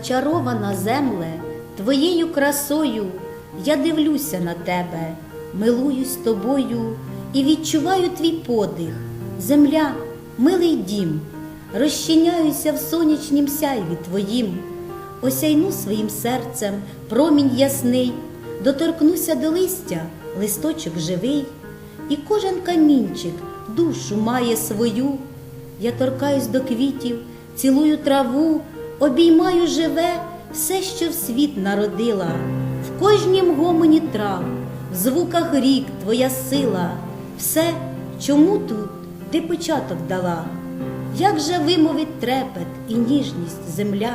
Очарована земле, твоєю красою, я дивлюся на тебе, милуюсь тобою і відчуваю твій подих. Земля, милий дім, розчиняюся в сонячнім сяйві твоїм, осяйну своїм серцем промінь ясний, доторкнуся до листя, листочок живий, і кожен камінчик душу має свою. Я торкаюсь до квітів, цілую траву, обіймаю живе все, що в світ народила, в кожнім гомоні трав, в звуках рік твоя сила, все, чому тут ти початок дала, як же вимовить трепет і ніжність земля,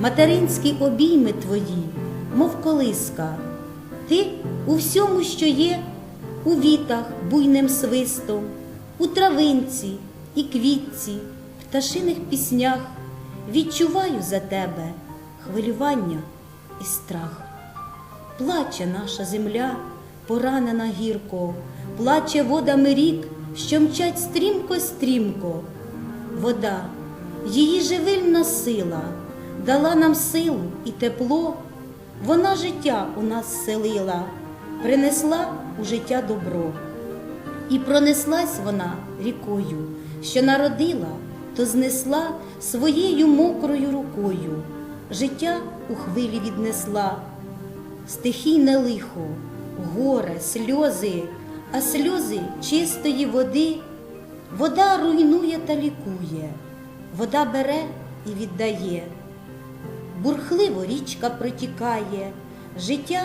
материнські обійми твої, мов колиска, ти у всьому, що є, у вітах буйним свистом, у травинці і квітці, пташиних піснях відчуваю за тебе хвилювання і страх. Плаче наша земля, поранена гірко, плаче водами рік, що мчать стрімко-стрімко. Вода, її живильна сила, дала нам силу і тепло, вона життя у нас селила, принесла у життя добро. І пронеслась вона рікою, що народила, то знесла своєю мокрою рукою, життя у хвилі віднесла, стихійне лихо, горе, сльози, а сльози чистої води, вода руйнує та лікує, вода бере і віддає. Бурхливо річка протікає, життя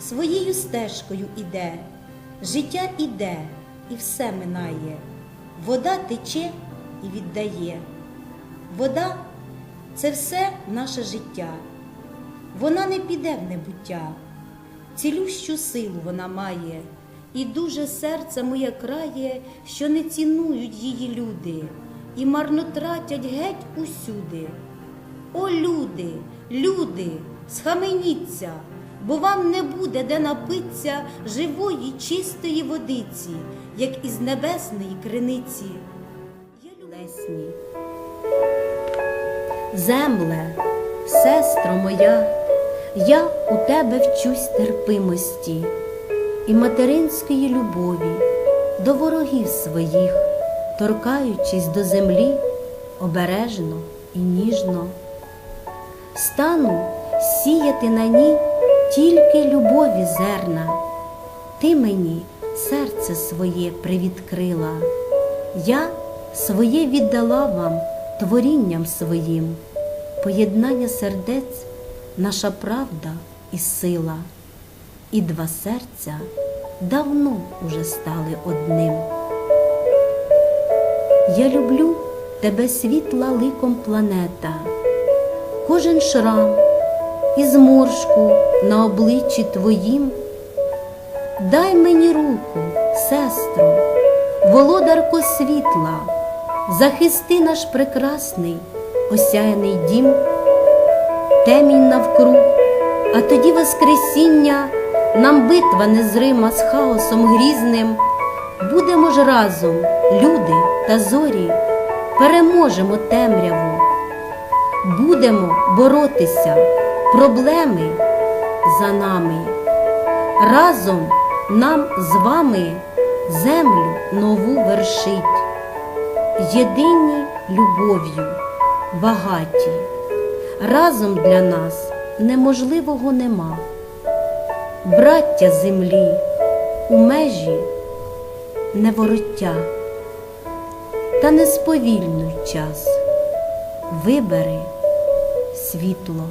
своєю стежкою іде, життя іде і все минає, вода тече і віддає. Вода це все наше життя. Вона не піде в небуття, цілющу силу вона має, і дуже серце моє крає, що не цінують її люди, і марно тратять геть усюди. О, люди, люди, схаменіться, бо вам не буде де напиться живої, чистої водиці, як із небесної криниці. Я Лесні. Земле, сестро моя, я у тебе вчусь терпимості і материнської любові до ворогів своїх, торкаючись до землі обережно і ніжно. Стану сіяти на ній тільки любові зерна. Ти мені серце своє привідкрила, я своє віддала вам творінням своїм, поєднання сердець, наша правда і сила, і два серця давно уже стали одним. Я люблю тебе світла ликом планета, кожен шрам і зморшку на обличчі твоїм. Дай мені руку, сестро, володарко світла, захисти наш прекрасний осяяний дім, темінь навкруг, а тоді Воскресіння, нам битва незрима з хаосом грізним. Будемо ж разом, люди та зорі, переможемо темряву, будемо боротися, проблеми за нами. Разом нам з вами землю нову вершить, єдині любов'ю, багаті, разом для нас неможливого нема, браття землі у межі не вороття, та не сповільнуй час, вибери світло.